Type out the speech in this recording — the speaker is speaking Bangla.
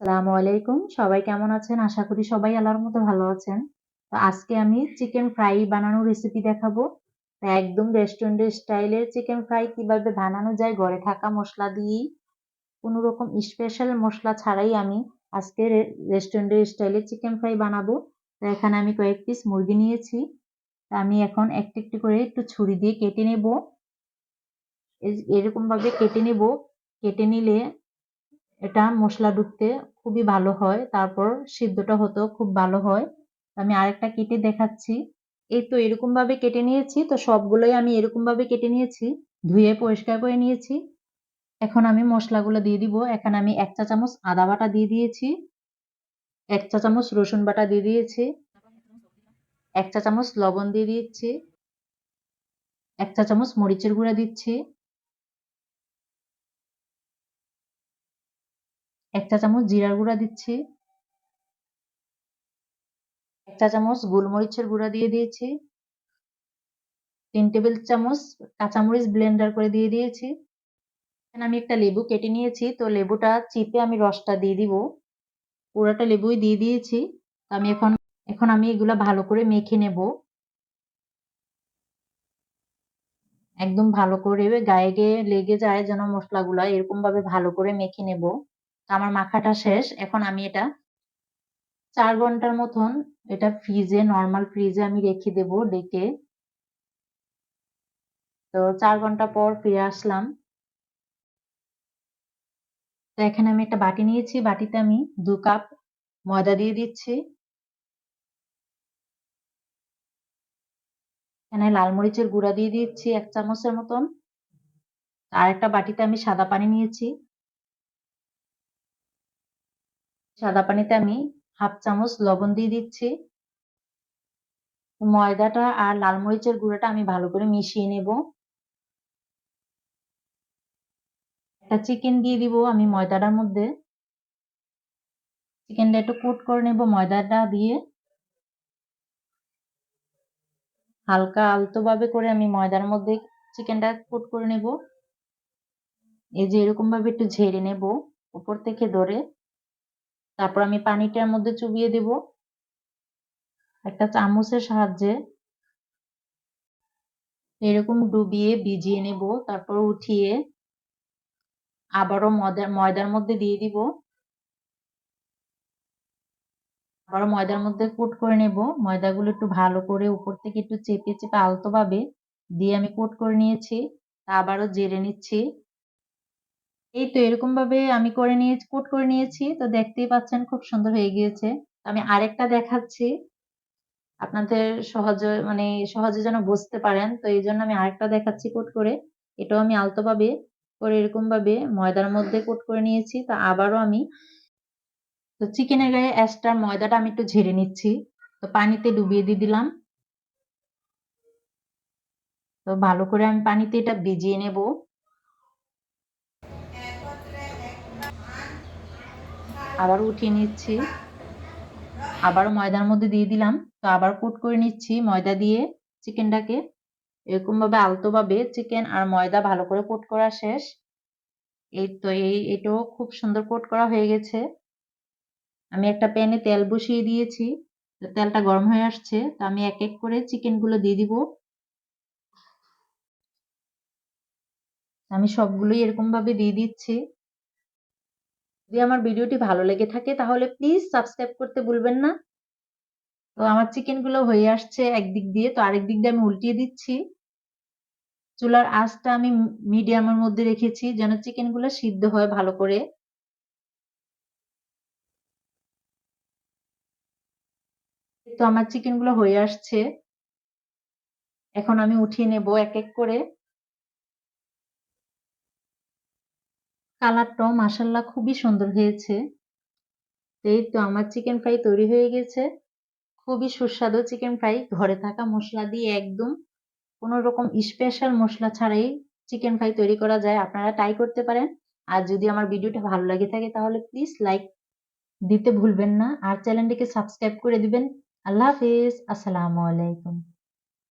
আসসালামু আলাইকুম। সবাই কেমন আছেন? আশা করি সবাই আল্লাহর মতো ভালো আছেন। তো আজকে আমি চিকেন ফ্রাই বানানোর রেসিপি দেখাবো। একদম রেস্টুরেন্টের স্টাইলের চিকেন ফ্রাই কীভাবে বানানো যায়, ঘরে থাকা মশলা দিয়েই। কোনো রকম স্পেশাল মশলা ছাড়াই আমি আজকে রেস্টুরেন্টের স্টাইলে চিকেন ফ্রাই বানাবো। তো এখানে আমি কয়েক পিস মুরগি নিয়েছি। তা আমি এখন একটু একটু করে একটু ছুরি দিয়ে কেটে নেব। এরকম ভাবে কেটে নেব। কেটে নিলে এটা মশলা ঢুকতে খুবই ভালো হয়। তারপর সিদ্ধটা হতেও খুব ভালো হয়। আমি আরেকটা কেটে দেখাচ্ছি। এই তো এরকম ভাবে কেটে নিয়েছি। তো সবগুলোই আমি এরকম ভাবে কেটে নিয়েছি। ধুয়ে পরিষ্কার করে নিয়েছি। এখন আমি মশলাগুলো দিয়ে দিব। এখানে আমি এক চা চামচ আদা বাটা দিয়ে দিয়েছি। এক চা চামচ রসুন বাটা দিয়ে দিয়েছি। এক চা চামচ লবণ দিয়ে দিচ্ছি এক চা চামচ মরিচের গুঁড়া দিচ্ছি। এক চা চামচ জিরার গুঁড়া দিচ্ছি। এক চা চামচ গোলমরিচের গুঁড়া দিয়ে দিয়েছি। তিন টেবিল চামচ কাঁচামরিচ ব্লেন্ডার করে দিয়ে দিয়েছি। আমি একটা লেবু কেটে নিয়েছি, তো লেবুটা চিপে আমি রসটা দিয়ে দিব। পুরোটা লেবুই দিয়ে দিয়েছি। আমি এখন এখন আমি এগুলা ভালো করে মেখে নেব। একদম ভালো করে গায়ে গিয়ে লেগে যায় যেন মশলাগুলা এরকম ভাবে ভালো করে মেখে নেব। আমার মাখাটা শেষ। এখন আমি এটা চার ঘণ্টার মতন এটা ফ্রিজে নর্মাল ফ্রিজে আমি রেখে দেব ডেকে। তো চার ঘণ্টা পর ফিরে আসলাম। তো এখানে আমি একটা বাটি নিয়েছি, বাটিতে আমি দু কাপ ময়দা দিয়ে দিচ্ছি। এখানে লাল মরিচের গুঁড়া দিয়ে দিচ্ছি এক চামচের মতন। আর একটা বাটিতে আমি সাদা পানি নিয়েছি। সাদা পানিতে আমি হাফ চামচ লবণ দিয়ে দিচ্ছি। ময়দাটা আর লাল মরিচের গুঁড়োটা আমি ভালো করে মিশিয়ে নেব। একটা চিকেন দিয়ে দিব আমি ময়দাটার মধ্যে। চিকেনটা একটু কোট করে নেব ময়দাটা দিয়ে। হালকা আলতো ভাবে করে আমি ময়দার মধ্যে চিকেনটা কোট করে নেব। এই যে এরকম ভাবে একটু ঝেড়ে নেব উপর থেকে ধরে। তারপর আমি পানিটার মধ্যে চুবিয়ে দেব। একটা চামচের সাহায্যে এরকম ডুবিয়ে ভিজিয়ে নেব, তারপর উঠিয়ে আবারও ময়দার ময়দার মধ্যে দিয়ে দিব। আবারও ময়দার মধ্যে কোট করে নেব। ময়দাগুলো একটু ভালো করে উপর থেকে একটু চেপে চেপে আলতোভাবে দিয়ে আমি কোট করে নিয়েছি। আবারও জেরে নিচ্ছি। এই তো এরকম ভাবে আমি করে নিয়ে কোট করে নিয়েছি। তো দেখতেই পাচ্ছেন খুব সুন্দর হয়ে গিয়েছে। আমি আরেকটা দেখাচ্ছি। আপনাদের সহজে মানে সহজে যেন বুঝতে পারেন। তো এই জন্য আমি আরেকটা দেখাচ্ছি কোট করে। এটাও আমি আলতো ভাবে করে এরকম ভাবে ময়দার মধ্যে কোট করে নিয়েছি। তা আবারও আমি তো চিকেনের গায়ে এক্সট্রা ময়দাটা আমি একটু ঝেড়ে নিচ্ছি। তো পানিতে ডুবিয়ে দিয়ে দিলাম। তো ভালো করে আমি পানিতে এটা ভিজিয়ে নেব। আবার উঠিয়ে নিচ্ছি। আবার ময়দার মধ্যে দিয়ে দিলাম। তো আবার কোট করে নিচ্ছি ময়দা দিয়ে চিকেনটাকে। এরকম ভাবে আলতো ভাবে চিকেন আর ময়দা ভালো করে কোট করা শেষ। এই তো এই, এটাও খুব সুন্দর কোট করা হয়ে গেছে। আমি একটা প্যানে তেল বসিয়ে দিয়েছি। তেলটা গরম হয়ে আসছে। তো আমি এক এক করে চিকেনগুলো দিয়ে দিব। আমি সবগুলোই এরকম ভাবে দিয়ে দিচ্ছি। যদি আমার ভিডিওটি ভালো লেগে থাকে তাহলে প্লিজ সাবস্ক্রাইব করতে ভুলবেন না। তো আমার চিকেনগুলো হয়ে আসছে একদিক দিয়ে, তো আরেক দিক দিয়ে আমি উল্টিয়ে দিচ্ছি। চুলার আঁচটা আমি মিডিয়ামের মধ্যে রেখেছি যেন চিকেনগুলো সিদ্ধ হয় ভালো করে। তো আমার চিকেনগুলো হয়ে আসছে। এখন আমি উঠিয়ে নেব এক এক করে। কালারটাও মাসাল্লাহ খুবই সুন্দর হয়েছে। এই তো আমার চিকেন ফ্রাই তৈরি হয়ে গেছে। খুবই সুস্বাদু চিকেন ফ্রাই ঘরে থাকা মশলা দিয়ে একদম কোনো রকম স্পেশাল মশলা ছাড়াই চিকেন ফ্রাই তৈরি করা যায়। আপনারা ট্রাই করতে পারেন। আর যদি আমার ভিডিওটা ভালো লাগে থাকে তাহলে প্লিজ লাইক দিতে ভুলবেন না। আর চ্যানেলটিকে সাবস্ক্রাইব করে দিবেন। আল্লাহ হাফিজ। আসসালামু আলাইকুম।